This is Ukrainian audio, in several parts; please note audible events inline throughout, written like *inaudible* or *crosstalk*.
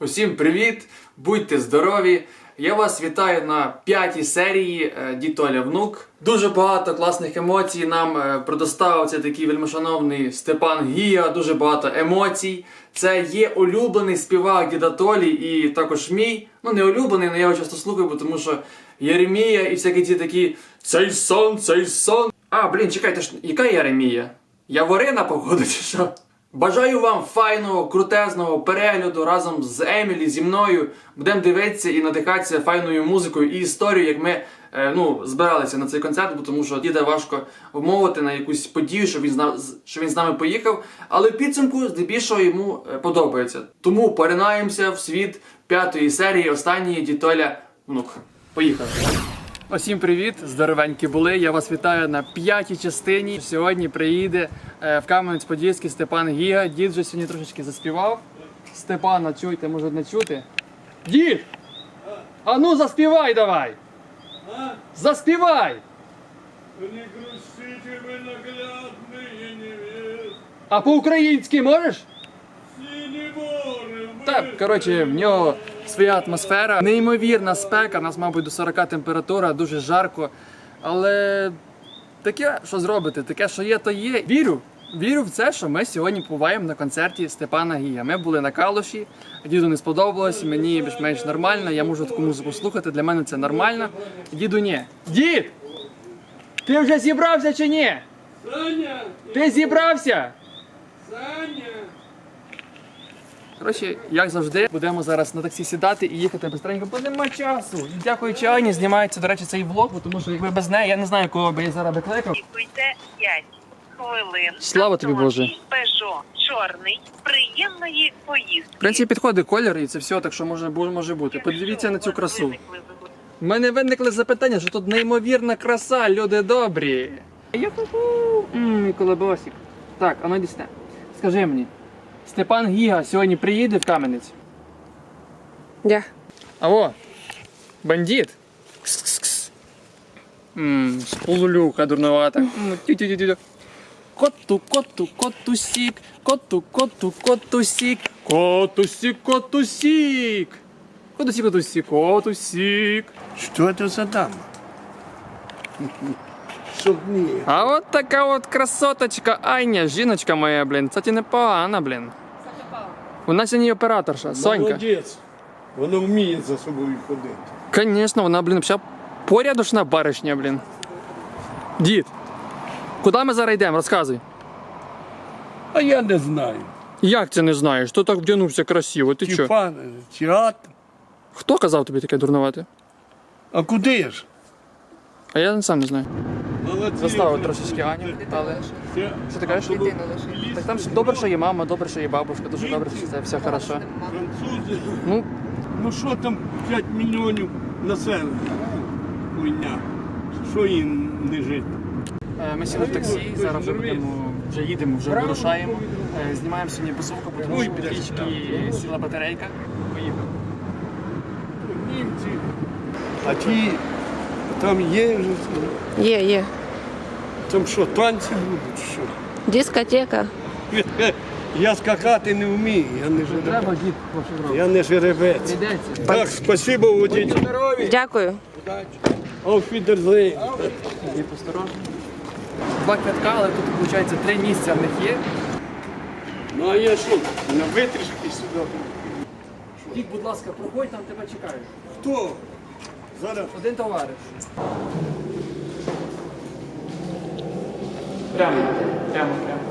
Усім привіт! Будьте здорові! Я вас вітаю на п'ятій серії е, Дітоля Внук. Дуже багато класних емоцій нам е, предоставив цей такий вельмишановний Степан Гія. Дуже багато емоцій. Це є улюблений співак Діда Толі і також мій. Ну не улюблений, але я його часто слухаю, бо тому що Єремія і всякі ті такі цей сон, цей сон. А, блін, чекайте, ж, яка Єремія? Яворина, походу, чи що? Бажаю вам файного, крутезного перегляду разом з Емілі, зі мною. Будемо дивитися і надихатися файною музикою і історією, як ми е, ну, збиралися на цей концерт, бо тому що діда важко вмовити на якусь подію, щоб він, з на- щоб він з нами поїхав. Але в підсумку здебільшого йому е, подобається. Тому поринаємося в світ п'ятої серії, останньої дітоля внук. Поїхали. Усім привіт, здоровенькі були. Я вас вітаю на п'ятій частині. Сьогодні приїде е, в Кам'янець-Подільський Степан Гіга. Дід вже сьогодні трошечки заспівав. Степана чуйте, може не чути. Дід! А ну заспівай давай! Заспівай! Не грустите вы наглядные невест, А по-українськи можеш? синие горы мы. Так, коротше, в нього своя атмосфера. Неймовірна спека, у нас, мабуть, до 40 температура, дуже жарко. Але таке, що зробити, таке, що є, то є. Вірю. Вірю в це, що ми сьогодні побуваємо на концерті Степана Гія. Ми були на Калуші, діду не сподобалось, мені більш-менш нормально, я можу таку музику слухати, для мене це нормально. Діду ні. Дід! Ти вже зібрався чи ні? Саня, Ти зібрався? Саня, Коротше, як завжди, будемо зараз на таксі сідати і їхати быстренько, бо нема часу. І дякуючи Ані, знімається, до речі, цей влог, бо тому що якби без неї, я не знаю, кого би я зараз би кликав. Очікуйте 5 хвилин. Слава тобі, Боже. Пежо чорний, приємної поїздки. В принципі, підходить колір і це все, так що може, може бути. Подивіться на цю красу. У мене виникли запитання, що тут неймовірна краса, люди добрі. Ю-ху-ху. Колебосик. Так, а ну йди. Скажи мені, Степан Гіга сьогодні приїде в Кам'янець? Я. Алло, бандит. Кс-кс-кс. Ммм, сполулюка дурновата. М, тю-тю-тю-тю. Коту, коту, котусік, коту, коту, котусік, котусік, котусік. Котусік, котусік, котусік. Что это за дама? *laughs* А от така от красоточка Аня, жіночка моя, блін. Кстати, непогана, блін. Вона сьогодні операторша, Сонька. Молодець. Вона вміє за собою ходити. Конечно, вона, блін, вся порядочна баришня, блін. Дід, куди ми зараз йдемо? Розказуй. А я не знаю. Як це не знаєш? Хто так вдягнувся красиво? Ти Чи що? пан, театр. Хто казав тобі таке дурнувати? А куди ж? А я сам не знаю. Заставив трошечки Аню, але. Що ти кажеш? Так там добре, що є мама, добре, що є бабушка, дуже добре, що це все хорошо. Французи. Ну, Ну що там 5 мільйонів населення? Хуйня. Що їм не жити? е, ми сіли в таксі, зараз вже будемо, вже їдемо, вже вирушаємо. Е, Знімаємо сьогодні посилку, тому що під річки сіла батарейка. Поїхали. Німці. А ті там є вже. Є, є. Там що, танці будуть? Що? Дискотека. Я скакати не вмію, я не жеребець. Я не жеребець. Так, спасибо, водій. Дякую. Wiedersehen. Два квитка, але тут, виходить, три місця в них є. Ну а я що, на витрішки сюди? Дід, будь ласка, проходь, там тебе чекають. Хто? Зараз. Один товариш. Прямо, прямо, прямо.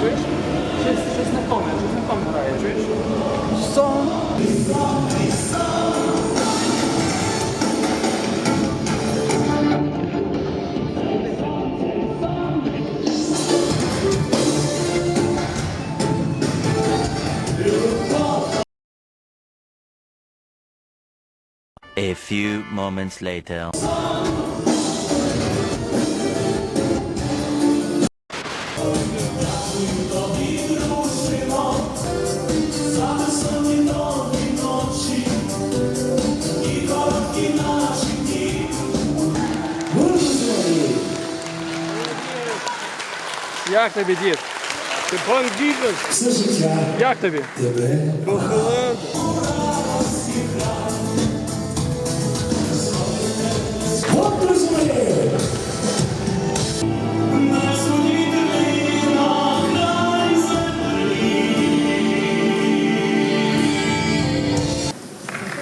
Чуєш? Щось, щось не томе, щось не томе грає, чуєш? Сон. A Few moments later. Як тобі, дід? Степан Гіга, Все життя Як тобі? тебе Кохалада.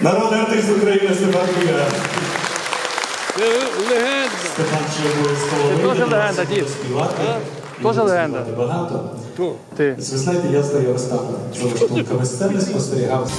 Народний артист України Степан Кіга. Це легенда. Степан ще обов'язково Це теж легенда, дід. співати. Теж легенда. Багато. Ти. Ви знаєте, я старий Остап, що *laughs* штумками сцени спостерігав.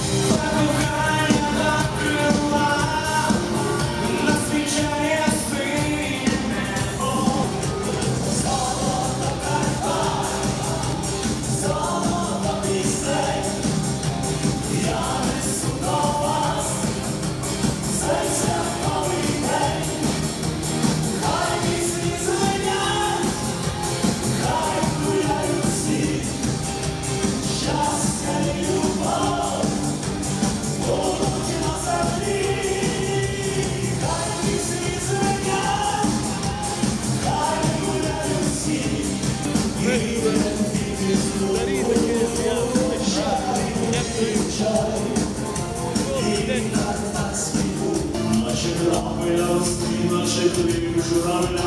Народний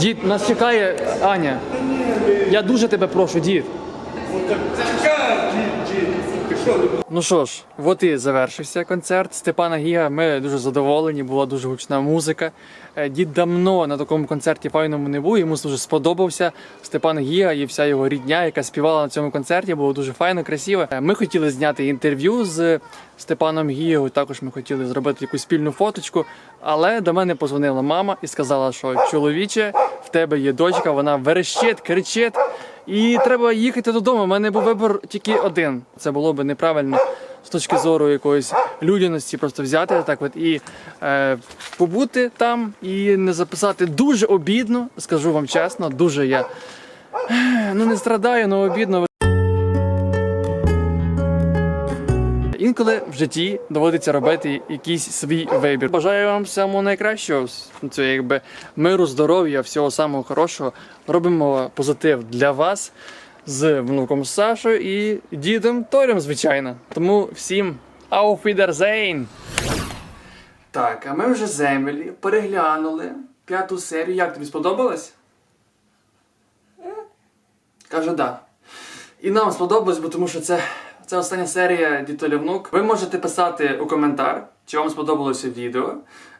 Дід, нас чекає Аня. Я дуже тебе прошу, дід. Чекай, дід, дід. Ти що, не Ну що ж, от і завершився концерт Степана Гіга. Ми дуже задоволені, була дуже гучна музика. Е, Дід давно на такому концерті файному не був. Йому дуже сподобався Степан Гіга і вся його рідня, яка співала на цьому концерті. Було дуже файно, красиво. Е, Ми хотіли зняти інтерв'ю з Степаном Гігою. Також ми хотіли зробити якусь спільну фоточку. Але до мене позвонила мама і сказала, що чоловіче, в тебе є дочка, вона верещить, кричить. І треба їхати додому. У мене був вибір тільки один. Це було би неправильно з точки зору якоїсь людяності, просто взяти так от і е, побути там і не записати дуже обідно, скажу вам чесно, дуже я ну не страдаю, але обідно. Інколи в житті доводиться робити якийсь свій вибір. Бажаю вам всього найкращого. Це якби миру, здоров'я, всього самого хорошого. Робимо позитив для вас з внуком Сашою і дідом Торем, звичайно. Тому всім Auf Wiedersehen! Так, а ми вже з Емілі переглянули п'яту серію. Як тобі сподобалось? Каже, да. І нам сподобалось, бо тому що це, це остання серія Дітоля Внук. Ви можете писати у коментар, чи вам сподобалося відео.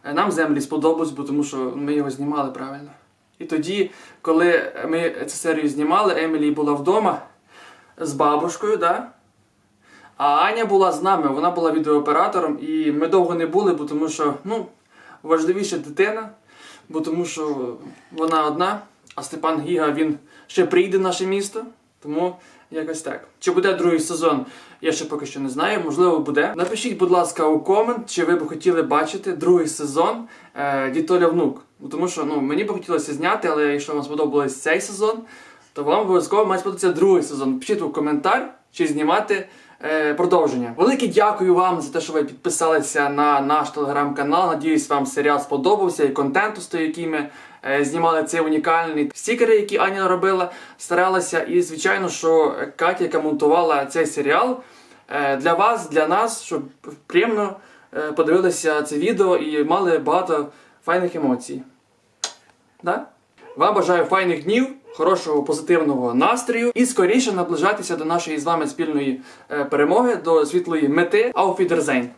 Е, Нам землі сподобалось, бо тому що ми його знімали правильно. І тоді, коли ми цю серію знімали, Емілі була вдома з бабушкою, да? а Аня була з нами, вона була відеооператором, і ми довго не були, бо тому що ну, важливіше дитина, бо тому що вона одна, а Степан Гіга він ще прийде в наше місто. Тому якось так. Чи буде другий сезон, я ще поки що не знаю. Можливо, буде. Напишіть, будь ласка, у комент, чи ви б хотіли бачити другий сезон е, Дітоля Внук. Ну, Тому що ну, мені б хотілося зняти, але якщо вам сподобалось цей сезон, то вам обов'язково має сподобатися другий сезон. Пишіть у коментар, чи знімати е, продовження. Велике дякую вам за те, що ви підписалися на наш телеграм-канал. Надіюсь, вам серіал сподобався і контент, з який ми знімали цей унікальний. Стікери, які Аня робила, старалася. І звичайно, що Катя, яка монтувала цей серіал, е, для вас, для нас, щоб приємно е, подивилися це відео і мали багато файних емоцій. Да? Вам бажаю файних днів, хорошого позитивного настрою і скоріше наближатися до нашої з вами спільної е, перемоги, до світлої мети. Auf Wiedersehen!